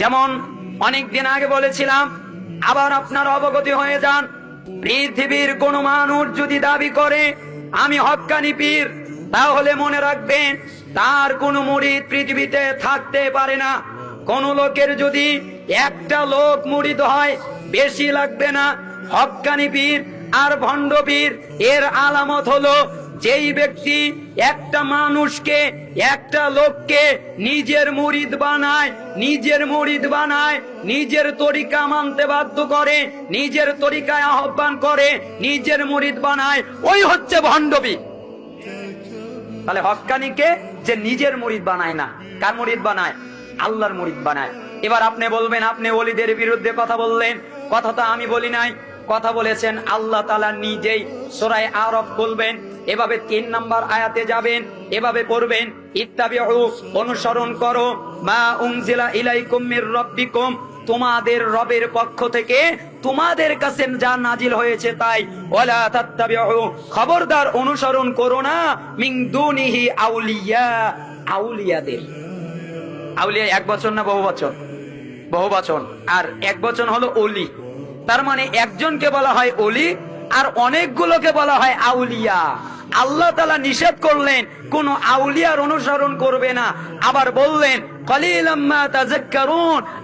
যেমন অনেক দিন আগে বলেছিলাম, আবার আপনার অবগতি হয়ে যান, পৃথিবীর কোন মানুষ যদি দাবি করে, আমি হক্কানি পীর তাহলে মনে রাখবেন, তার কোন মুরিদ পৃথিবীতে থাকতে পারে না। কোন লোকের যদি একটা লোক মুড়িদ হয়, বেশি লাগবে না। হক্কানি পীর আর ভণ্ড পীর, এর আলামত হলো যেই ব্যক্তি একটা মানুষকে, একটা লোককে নিজের মুরিদ বানায়, নিজের মুরিদ বানায়, নিজের তরিকা মানতে বাধ্য করে, নিজের তরিকায় আহ্বান করে, নিজের মুরিদ বানায়, ওই হচ্ছে ভণ্ডবী। তাহলে হক্কানিকে যে নিজের মুরিদ বানায় না। কার মুরিদ বানায়? আল্লাহর মুরিদ বানায়। এবার আপনি বলবেন, আপনি ওলিদের বিরুদ্ধে কথা বললেন। কথা তো আমি বলি নাই। কথা বলেছেন, আল্লাহ তালা নিজেই সোরাই আরব খুলবেন এভাবে তিন নাম্বার আয়াতে যাবেন, এভাবে করবেন ইত্তাবিহু অনুসরণ করো, মা উনজিলা ইলাইকুম রাব্বিকুম, তোমাদের রবের পক্ষ থেকে তোমাদের কাছে যা নাজিল হয়েছে তাই খবরদার অনুসরণ করো না আউলিয়া, আউলিয়াদের। আউলিয়া এক বছর না বহু বছর বহু বচন আর এক বচন হলো অলি তার মানে একজনকে বলা হয় অলি আর অনেকগুলোকে বলা হয় আউলিয়া। আল্লাহ নিষেধ করলেন, কোন আউলিয়ার অনুসরণ করবে না। আবার বললেন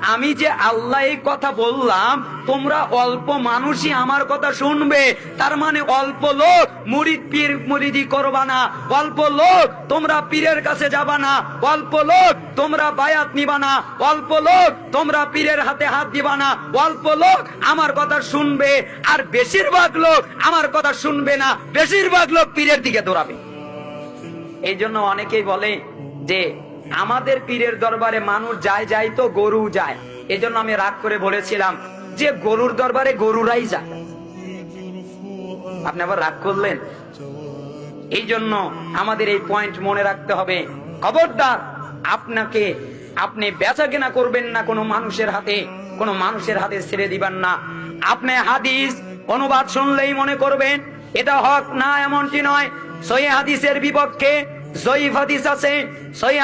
আমি যে আল্লাহ এই কথা বললাম, তোমরা অল্প মানুষই আমার কথা শুনবে। তার মানে অল্প লোক মুরিদ পীর মুরিদি করবা না। অল্প লোক তোমরা পীরের কাছে যাবা না। অল্প লোক তোমরা বায়াত নিবা না। অল্প লোক তোমরা পীরের হাতে হাত দিবা না। অল্প লোক আমার কথা শুনবে। আর বেশিরভাগ লোক আমার কথা শুনবে না। বেশিরভাগ লোক পীরের দিকে দৌড়াবে। এই জন্য অনেকেই বলে যে আমাদের পীরের দরবারে মানুষ যায় যায় তো গরু যায়। এজন্য আমি রাগ করে বলেছিলাম যে গরুর দরবারে গরুরাই যায়। আপনি আবার রাগ করলেন? এই জন্য আমাদের এই পয়েন্ট মনে রাখতে হবে। খবরদার, আপনাকে আপনি বেচা কেনা করবেন না কোনো মানুষের হাতে, কোনো মানুষের হাতে ছেড়ে দিবেন না। আপনি হাদিস, অনুবাদ শুনলেই মনে করবেন, এটা হক না এমনটি নয়, সহি হাদিসের বিপক্ষে জয়ীফ হাদিস আছে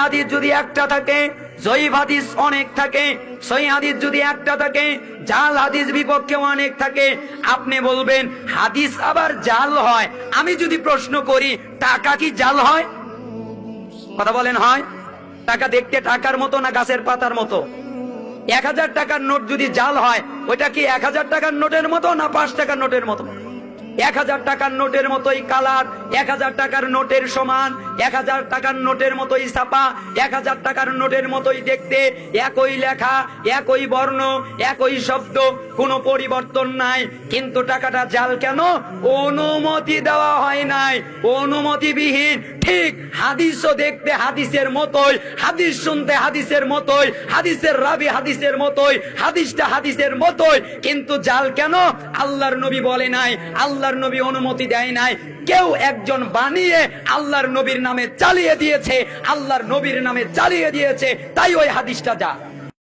হাদিস যদি একটা থাকে জয়ীফ হাদিস অনেক থাকে হাদিস যদি একটা থাকে, জাল হাদিস বিপক্ষে অনেক থাকে। আপনি বলবেন, হাদিস আবার জাল হয়? আমি যদি প্রশ্ন করি, টাকা কি জাল হয়? কথা বলেন, হয়? টাকা দেখতে টাকার মতো না গাছের পাতার মতো? এক হাজার টাকার নোট যদি জাল হয়, ওইটা কি এক হাজার টাকার নোটের মতো না পাঁচ টাকার নোটের মতো? এক হাজার টাকার নোটের মতোই কালার এক হাজার টাকার নোটের সমান, এক হাজার টাকার নোটের মতোই ছাপা, এক হাজার টাকার নোটের মতোই দেখতে, একই লেখা, একই বর্ণ, একই শব্দ, কোনো পরিবর্তন নাই। কিন্তু টাকাটা জাল কেন? অনুমতি দেওয়া হয় নাই। অনুমতিবিহীন ঠিক হাদিসও দেখতে হাদিসের মতোই, হাদিস শুনতে হাদিসের মতোই, হাদিসের রাবি হাদিসের মতোই, হাদিসটা হাদিসের মতোই, কিন্তু জাল কেন? আল্লাহর নবী বলে নাই, আল্লাহর নবী অনুমতি দেয় নাই। কেউ একজন বানিয়ে আল্লাহর নবীর নামে চালিয়ে দিয়েছে, আল্লাহর নবীর নামে চালিয়ে দিয়েছে, তাই ওই হাদিসটা যা